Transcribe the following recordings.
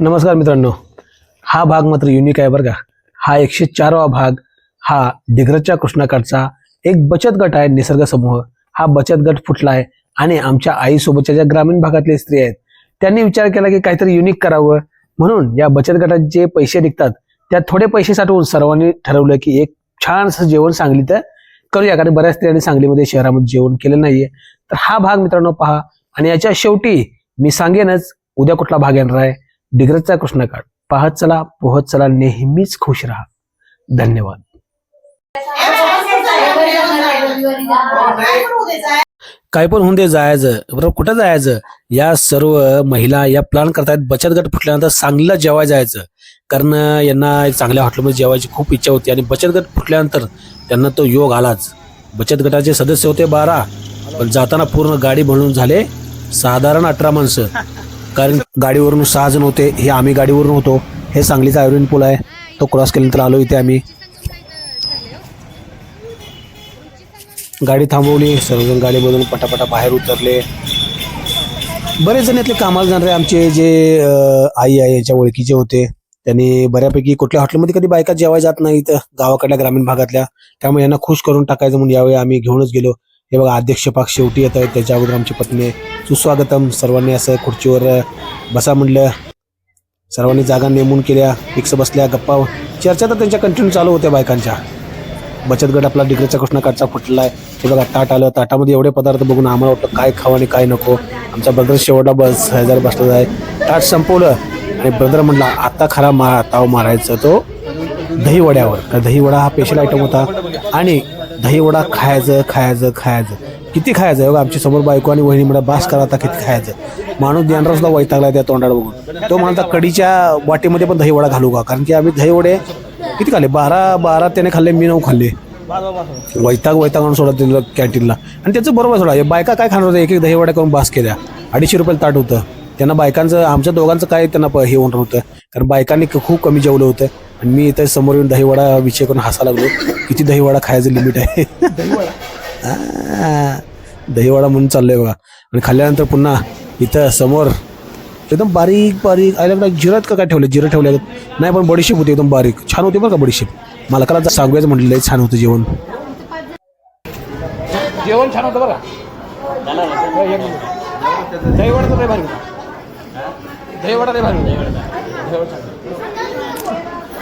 नमस्कार मित्रांनो. हा भाग मात्र युनिक आहे बरं का. हा एकशे चारवा भाग हा डिग्रजच्या कृष्णाकाठचा एक बचत गट आहे निसर्ग समूह. हा बचत गट फुटला आहे आणि आमच्या आईसोबतच्या ज्या ग्रामीण भागातले स्त्री आहेत त्यांनी विचार केला की काहीतरी युनिक करावं. म्हणून या बचत गटात जे पैसे निघतात त्यात थोडे पैसे साठवून सर्वांनी ठरवलं की एक छान असं जेवण सांगलीत करूया. कारण बऱ्याच स्त्रियांनी सांगलीमध्ये शहरामध्ये जेवण केलं नाहीये. तर हा भाग मित्रांनो पहा. आणि याच्या शेवटी मी सांगेनच उद्या कुठला भाग येणार आहे? डिग्रजचा कृष्णकाठ पाहत चला पोहत चला नेहमीच खुश राहा. धन्यवाद. काय पण होऊन दे जायचं. बरोबर कुठं जायचं? या सर्व महिला या प्लॅन करतायत. बचत गट फुटल्यानंतर सांगलीला जेवाय जायचं. कारण यांना चांगल्या हॉटेलमध्ये जेवायची खूप इच्छा होती. आणि बचत गट फुटल्यानंतर त्यांना तो योग आलाच. बचत गटाचे सदस्य होते बारा. पण जाताना पूर्ण गाडी म्हणून झाले साधारण अठरा माणसं. कारण गाडीवरून सहा जण होते हे आम्ही गाडीवरून होतो. हे सांगलीचा आयुर्वेद पूल आहे. तो क्रॉस केल्यानंतर आलो इथे आम्ही. गाडी थांबवली सर्वजण गाडीमधून पटापटा बाहेर उतरले. बरेच जण यातले कामाला जाणारे आमचे जे आई आहे याच्या ओळखीचे होते. त्यांनी बऱ्यापैकी कुठल्या हॉटेलमध्ये कधी बायका जेवाय जात नाहीत गावाकडल्या ग्रामीण भागातल्या. त्यामुळे यांना खुश करून टाकायचं म्हणून यावेळी आम्ही घेऊनच गेलो. हे बघा अध्यक्ष पाक शेवटी येत आहेत. त्याच्या अगोदर आमची पत्नी सुस्वागतम. सर्वांनी असं खुर्चीवर बसा म्हणलं सर्वांनी जागा नेमून केल्या. फिक्स बसल्या गप्पा. चर्चा तर त्यांच्या कंटिन्यू चालू होत्या बायकांच्या. बचत गट आपला डिग्रीचा कृष्णाकाठचा फुटला आहे हे बघा ताट आलं. ताटामध्ये एवढे पदार्थ बघून आम्हाला वाटलं काय खावं आणि काय नको. आमचा ब्रदर शेवटला बस हजार बसला आहे ताट संपवलं. आणि ब्रदर म्हणला आता खरा मा ताव मारायचा तो दहीवड्यावर. दहीवडा हा स्पेशल आयटम होता. आणि दहीवडा खायचं खायचं खायचं. किती खायचं? बघा आमची समोर बायको आणि वहिनी म्हणा बास करा आता किती खायचं. माणूस ज्ञानराव सुद्धा वैतागला त्या तोंडाला बघून. तो म्हणता कडीच्या वाटीमध्ये पण दहीवडा घालू का? कारण की आम्ही दहीवडे किती खाल्ले? बारा बारा त्याने खाल्ले मी नऊ खाल्ले. वैताग वैताग आणून सोडा दिलं कॅन्टीनला. आणि त्याचं बरोबर सोडा हे बायका काय खाणार होत्या? एक एक दहीवडा करून बास केल्या. अडीचशे रुपयाला ताट होतं. त्यांना बायकांचं आमच्या दोघांचं काय त्यांना प- हे होणार होतं? कारण बायकांनी खूप कमी जेवलं होतं. आणि मी इथं समोर येऊन दहीवडा विषय करून हसा लागलो. किती दहीवडा खायचं लिमिट आहे? दहीवडा? म्हणून चाललोय बघा. आणि खाल्ल्यानंतर पुन्हा इथं समोर एकदम बारीक बारीक. आयला जिरत का काय ठेवलं जिरं ठेवलं नाही पण बडीशेप होती एकदम बारीक. छान होती बरं का बडीशेप? मालकाला जर सांगूयाचं म्हटलं छान होतं जेवण. जेवण छान होतं बरं. दहीवडा दहीवडा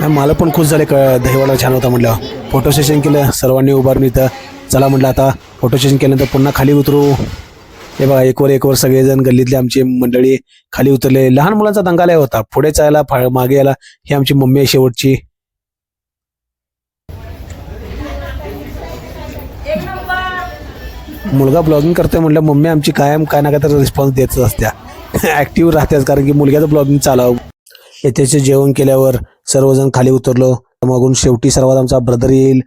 नाही मला पण खुश झाले क दहीवडा छान होता म्हटलं. फोटो सेशन केलं सर्वांनी उभारून इथं. चला म्हटलं आता फोटो सेशन केल्यानंतर पुन्हा खाली उतरू. हे बघा एकवर एकवर सगळेजण गल्लीतले आमची मंडळी खाली उतरले. लहान मुलांचा दंगालय होता. पुढे चायला फा- मागे यायला ही आमची मम्मी आहे शेवटची. मुलगा ब्लॉगिंग करतोय म्हटलं मम्मी आमची कायम काय ना काय तर रिस्पॉन्स देतच असत्या. ॲक्टिव्ह राहतेच कारण की मुलग्याचं ब्लॉगिंग चालावं. येथेचं जेवण केल्यावर सर्वजण खाली उतरलो. मागून शेवटी सर्वात आमचा ब्रदर येईल.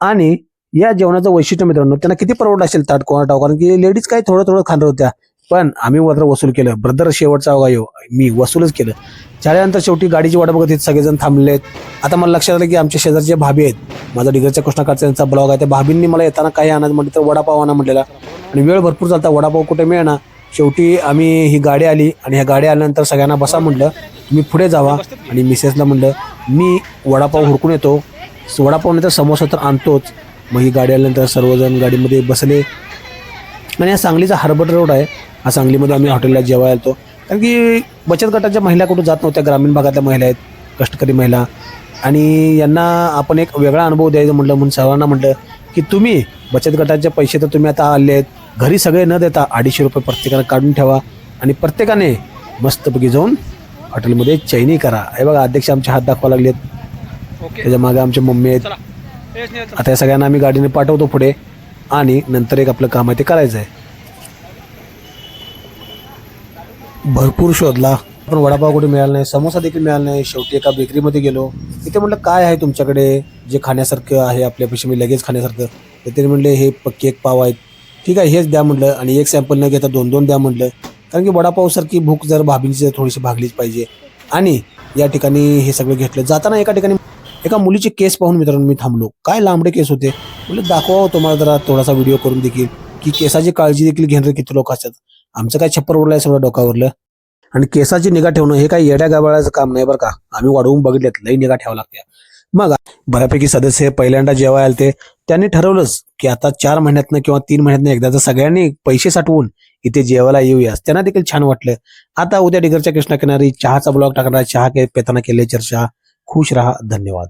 आणि या जेवणाचं वैशिष्ट्य मित्रांनो त्यांना किती परवडलं असेल ताट कोणा टाव कारण की लेडीज काय थोडं थोडं खाणार होत्या. पण आम्ही मात्र वसूल केलं. ब्रदर शेवटचा अवघा येऊ हो. मी वसूलच केलं. झाल्यानंतर शेवटी गाडीची वाट बघत सगळेजण थांबले आता मला लक्षात आलं की आमच्या शेजारचे भाभी आहेत माझा डिगरच्या कृष्णाकाचा यांचा ब्लॉग आहे. त्या भाभींनी मला येताना काही आणत म्हटलं तर वडापाव आणा म्हटलेला. आणि वेळ भरपूर चालता वडापाव कुठे मिळणार? शेवटी आम्ही ही गाडी आली आणि ह्या गाडी आल्यानंतर सगळ्यांना बसा म्हटलं तुम्ही पुढे जावा. आणि मिसेसला म्हटलं मी वडापाव हुडकून येतो. वडापाव नाही तर समोसा तर आणतोच. मग ही गाडी आल्यानंतर सर्वजण गाडीमध्ये बसले. आणि हा सांगलीचा हार्बर रोड आहे. हा सांगलीमध्ये आम्ही हॉटेलला जेवायला येतो कारण की बचत गटाच्या महिला कुठं जात नव्हत्या ग्रामीण भागातल्या महिला आहेत कष्टकरी महिला. आणि यांना आपण एक वेगळा अनुभव द्यायचा म्हटलं म्हणून सर्वांना म्हटलं की तुम्ही बचत गटाचे पैसे तर तुम्ही आता आले आहेत घरी सगळे न देता अडीचशे रुपये प्रत्येकाला काढून ठेवा आणि प्रत्येकाने मस्तपैकी जाऊन हॉटेलमध्ये चैनी करा. हे बघा अध्यक्ष आमचे हात दाखवा लागलेत. त्याच्यामागे आमचे मम्मी आहेत. आता या सगळ्यांना आम्ही गाडीने पाठवतो पुढे आणि नंतर एक आपलं काम आहे ते करायचं आहे. भरपूर शोधला. पण वडापाव कुठे मिळाला नाही समोसा देखील मिळाला नाही. शेवटी एका बेकरीमध्ये गेलो. तिथे म्हटलं काय आहे तुमच्याकडे? जे खाण्यासारखं आहे आपल्यापेक्षा मी लगेच खाण्यासारखं. तर ते म्हणले हे केक पाव आहेत. ठीक आहे हेच द्या म्हटलं आणि एक सॅम्पल न घेता दोन दोन द्या म्हटलं. कारण की वडापावसारखी भूक जर भाभींची जर थोडीशी भागलीच पाहिजे. आणि या ठिकाणी हे सगळं घेतलं. जाताना एका ठिकाणी एका मुलीचे केस पाहून मित्रांनो मी थांबलो. काय लांबडे केस होते? म्हणजे दाखवा हो तुम्हाला जरा थोडासा व्हिडिओ करून देखील. की केसाची काळजी देखील घेणारे किती लोक असतात. आमचं काय छप्पर उरलं आहे सगळं डोकावरलं. आणि केसाची निगा ठेवणं हे काय येड्या गाबाळाचं काम नाही बरं का? आम्ही वाढवून बघितलेत लई निगा ठेवा लागते. मग बऱ्यापैकी सदस्य पहिल्यांदा जेव्हा आले ते त्यांनी ठरवलंच की आता चार महिन्यातनं किंवा तीन महिन्यातनं एकदा तर सगळ्यांनी पैसे साठवून इथे जेवायला येऊया त्यांना देखील छान वाटलं. आता उद्या डिगरच्या कृष्णा किनारी चहाचा ब्लॉग टाकणार चहा के- पेताना केले चर्चा. खुश रहा. धन्यवाद.